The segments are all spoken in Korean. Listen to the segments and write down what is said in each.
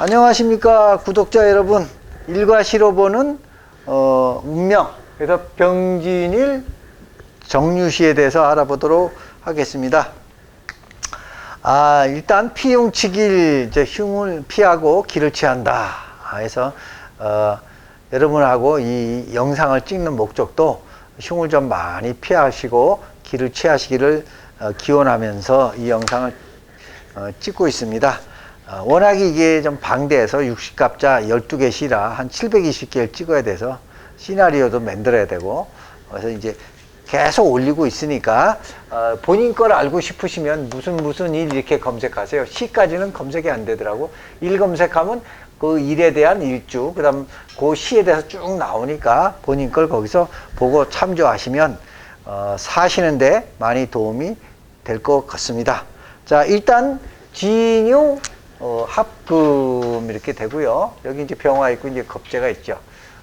안녕하십니까 구독자 여러분. 일과 시로 보는 어, 운명 그래서 병진일 정유시에 대해서 알아보도록 하겠습니다. 아 일단 피흉치길 이제 흉을 피하고 길을 취한다. 해서 어, 여러분하고 이 영상을 찍는 목적도 흉을 좀 많이 피하시고 길을 취하시기를 어, 기원하면서 이 영상을 어, 찍고 있습니다. 어, 워낙 이게 좀 방대해서 60갑자 12개 시라 한 720개를 찍어야 돼서 시나리오도 만들어야 되고 그래서 이제 계속 올리고 있으니까 어, 본인 걸 알고 싶으시면 무슨 무슨 일 이렇게 검색하세요. 시까지는 검색이 안 되더라고. 일 검색하면 그 일에 대한 일주, 그 다음 그 시에 대해서 쭉 나오니까 본인 걸 거기서 보고 참조하시면 어, 사시는데 많이 도움이 될 것 같습니다. 자, 일단 진유 어, 합금 이렇게 되고요. 여기 이제 병화 있고 이제 겁재가 있죠.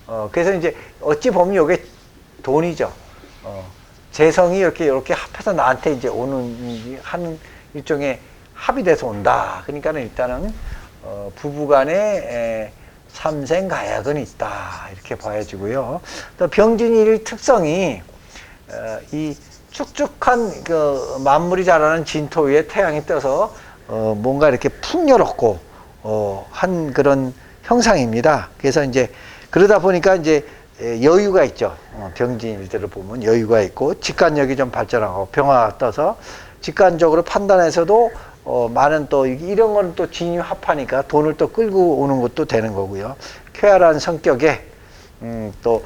어, 그래서 이제 어찌 보면 이게 돈이죠. 어, 재성이 이렇게 이렇게 합해서 나한테 이제 오는 이한 일종의 합이 돼서 온다. 그러니까는 일단은 어, 부부간에 에, 삼생 가약은 있다 이렇게 봐야지고요. 또 병진일 특성이 어, 이 축축한 그 만물이 자라는 진토 위에 태양이 떠서 어, 뭔가 이렇게 풍요롭고 어, 한 그런 형상입니다. 그래서 이제 그러다 보니까 이제 에, 여유가 있죠. 어, 병진일들을 보면 여유가 있고 직관력이 좀 발전하고 병화가 떠서 직관적으로 판단해서도 어, 많은 또 이- 이런 거는 또 진유합하니까 돈을 또 끌고 오는 것도 되는 거고요. 쾌활한 성격에 음, 또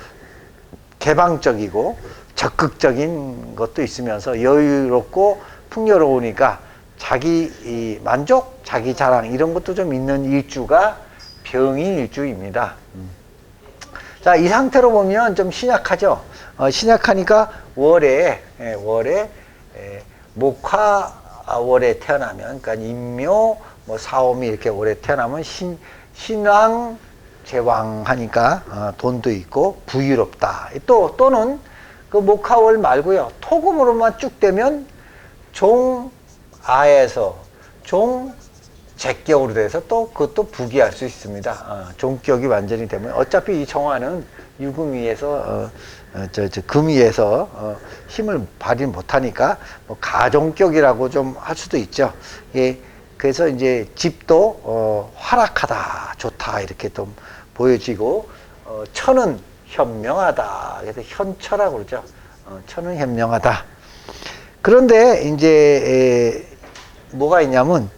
개방적이고 적극적인 것도 있으면서 여유롭고 풍요로우니까 자기 이 만족, 자기 자랑 이런 것도 좀 있는 일주가 병인 일주입니다. 음. 자, 이 상태로 보면 좀 신약하죠. 어, 신약하니까 월에 예, 월에 예, 목화 월에 태어나면 그러니까 임묘 뭐 사오미 이렇게 월에 태어나면 신 신왕 제왕 하니까 어, 돈도 있고 부유롭다. 또 또는 그 목화월 말고요. 토금으로만 쭉 되면 종 아에서 종 제격으로 돼서 또 그것도 부기할 수 있습니다. 어, 종격이 완전히 되면 어차피 이 정화는 유금 위에서 어, 어, 저, 저 금 위에서 어, 힘을 발휘 못하니까 뭐 가종격이라고 좀 할 수도 있죠. 예, 그래서 이제 집도 어, 활락하다, 좋다 이렇게 좀 보여지고 어, 천은 현명하다. 그래서 현처라고 그러죠. 어, 천은 현명하다. 그런데 이제 에, 뭐가 있냐면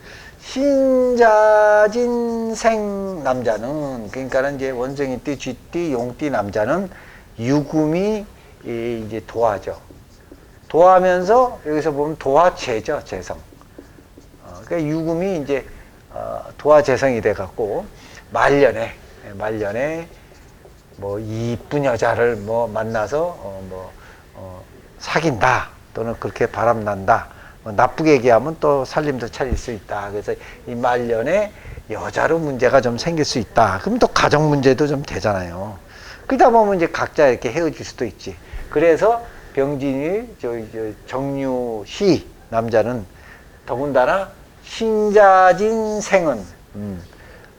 신자진생 남자는 그러니까는 이제 원숭이띠, 쥐띠, 용띠 남자는 유금이 이- 이제 도화죠. 도화하면서 여기서 보면 도화재죠, 재성. 어, 그러니까 유금이 이제 어, 도화재성이 돼 갖고 말년에 예, 말년에 뭐 이쁜 여자를 뭐 만나서 어, 뭐 어, 사귄다 또는 그렇게 바람난다 뭐 나쁘게 얘기하면 또 살림도 차릴 수 있다 그래서 이 말년에 여자로 문제가 좀 생길 수 있다 그럼 또 가정 문제도 좀 되잖아요 그러다 보면 이제 각자 이렇게 헤어질 수도 있지 그래서 병진이 저, 저 정유 시 남자는 더군다나 신자진 생은 음,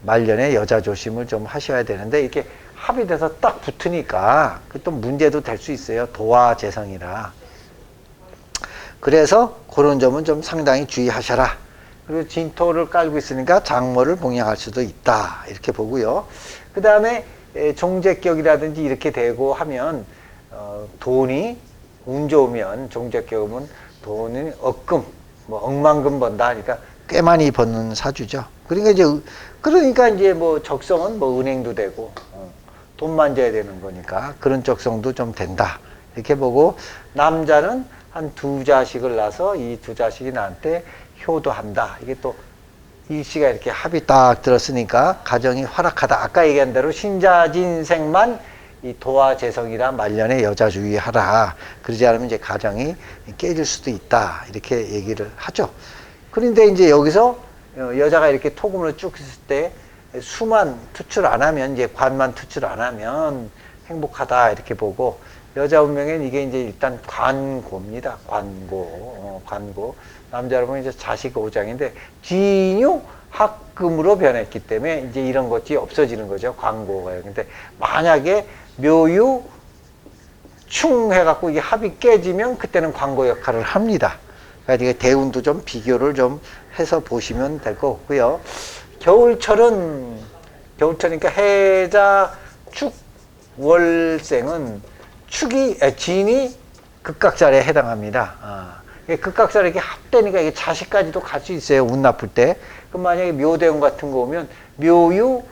말년에 여자 조심을 좀 하셔야 되는데 이렇게 합이 돼서 딱 붙으니까 그또 문제도 될 수 있어요. 도화 재성이라. 그래서 그런 점은 좀 상당히 주의하셔라. 그리고 진토를 깔고 있으니까 장모를 봉양할 수도 있다. 이렇게 보고요. 그 다음에 종제격이라든지 이렇게 되고 하면 어, 돈이 운 좋으면 종제격은 돈은 억금, 뭐 억만금 번다 하니까 꽤 많이 버는 사주죠. 그러니까 이제 그러니까 이제 뭐 적성은 뭐 은행도 되고 어, 돈 만져야 되는 거니까 그런 적성도 좀 된다. 이렇게 보고 남자는 한 두 자식을 낳아서 이 두 자식이 나한테 효도한다. 이게 또 일시가 이렇게 합이 딱 들었으니까 가정이 활락하다. 아까 얘기한 대로 신자진생만 이 도화 재성이라 말년에 여자 주의하라. 그러지 않으면 이제 가정이 깨질 수도 있다. 이렇게 얘기를 하죠. 그런데 이제 여기서 어, 여자가 이렇게 토금으로 쭉 있을 때 수만 투출 안 하면 이제 관만 투출 안 하면 행복하다 이렇게 보고 여자 운명엔 이게 이제 일단 관고입니다. 관고, 어, 관고. 남자 여러분 이제 자식 오장인데 진유 학금으로 변했기 때문에 이제 이런 것이 없어지는 거죠. 광고가요. 근데 만약에 묘유 충 해갖고 이게 합이 깨지면 그때는 광고 역할을 합니다. 그러니까 이게 대운도 좀 비교를 좀 해서 보시면 될 것 같고요. 겨울철은 겨울철이니까 해자 축 월생은 축이 아, 진이 극각살에 해당합니다. 아, 이게 극각살에 이렇게 합되니까 이게 자식까지도 갈 수 있어요. 운 나쁠 때. 그럼 만약에 묘대운 같은 거 오면 묘유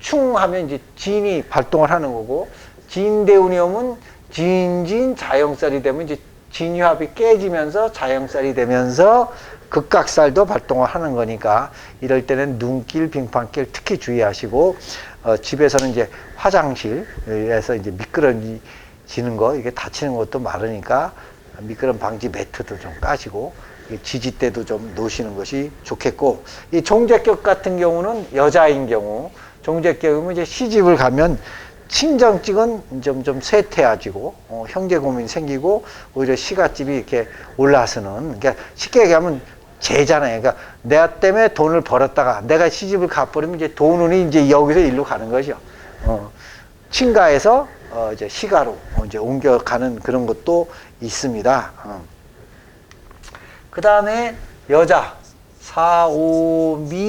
충하면 이제 진이 발동을 하는 거고 진대운이 오면 진진 자영살이 되면 이제 진유합이 깨지면서 자영살이 되면서 극각살도 발동을 하는 거니까 이럴 때는 눈길, 빙판길 특히 주의하시고 어, 집에서는 이제 화장실에서 이제 미끄러 지는 거 이게 다치는 것도 많으니까 미끄럼 방지 매트도 좀 까시고 이 지지대도 좀 놓으시는 것이 좋겠고 이 종제격 같은 경우는 여자인 경우 종제격이면 이제 시집을 가면 친정직은 좀, 좀 쇠퇴해지고, 어, 형제 고민 생기고, 오히려 시가집이 이렇게 올라서는, 그러니까 쉽게 얘기하면 재잖아요. 그러니까 내가 때문에 돈을 벌었다가 내가 시집을 가버리면 이제 돈은 이제 여기서 일로 가는 거죠. 어, 친가에서 어, 이제 시가로 어, 이제 옮겨가는 그런 것도 있습니다. 어. 그 다음에 여자, 사오미생.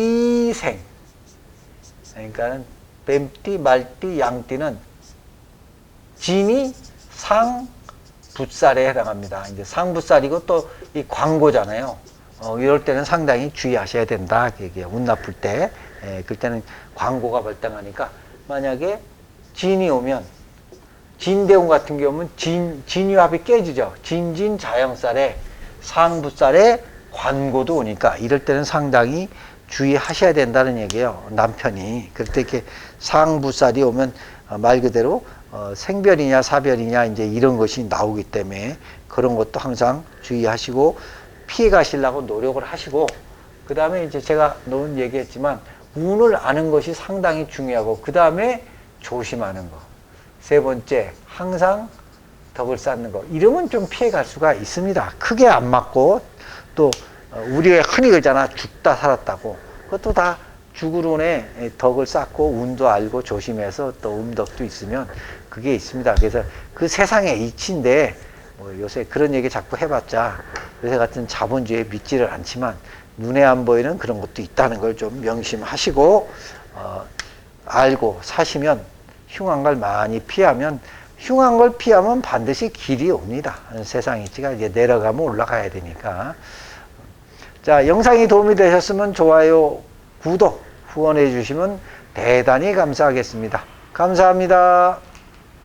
그러니까 뱀띠, 말띠, 양띠는 진이 상 붓살에 해당합니다. 이제 상붓살이고 또 이 광고잖아요. 어, 이럴 때는 상당히 주의하셔야 된다. 이게 운 나쁠 때. 예, 그때는 광고가 발생하니까 만약에 진이 오면 진대운 같은 경우는 진, 진유합이 깨지죠. 진진 자영살에 상붓살에 관고도 오니까 이럴 때는 상당히 주의하셔야 된다는 얘기예요. 남편이. 그럴 때 이렇게 상부살이 오면 어, 말 그대로 어, 생별이냐 사별이냐 이제 이런 것이 나오기 때문에 그런 것도 항상 주의하시고 피해 가시려고 노력을 하시고 그 다음에 이제 제가 노는 얘기했지만 운을 아는 것이 상당히 중요하고 그 다음에 조심하는 거. 세 번째 항상 덕을 쌓는 거. 이러면 좀 피해 갈 수가 있습니다. 크게 안 맞고 또 어, 우리가 흔히 그러잖아 죽다 살았다고 그것도 다 죽으론에 덕을 쌓고 운도 알고 조심해서 또 음덕도 있으면 그게 있습니다 그래서 그 세상의 이치인데 뭐 요새 그런 얘기 자꾸 해봤자 요새 같은 자본주의에 믿지를 않지만 눈에 안 보이는 그런 것도 있다는 걸 좀 명심하시고 어, 알고 사시면 흉한 걸 많이 피하면 흉한 걸 피하면 반드시 길이 옵니다. 세상 이치가 이제 내려가면 올라가야 되니까. 자, 영상이 도움이 되셨으면 좋아요, 구독, 후원해 주시면 대단히 감사하겠습니다. 감사합니다.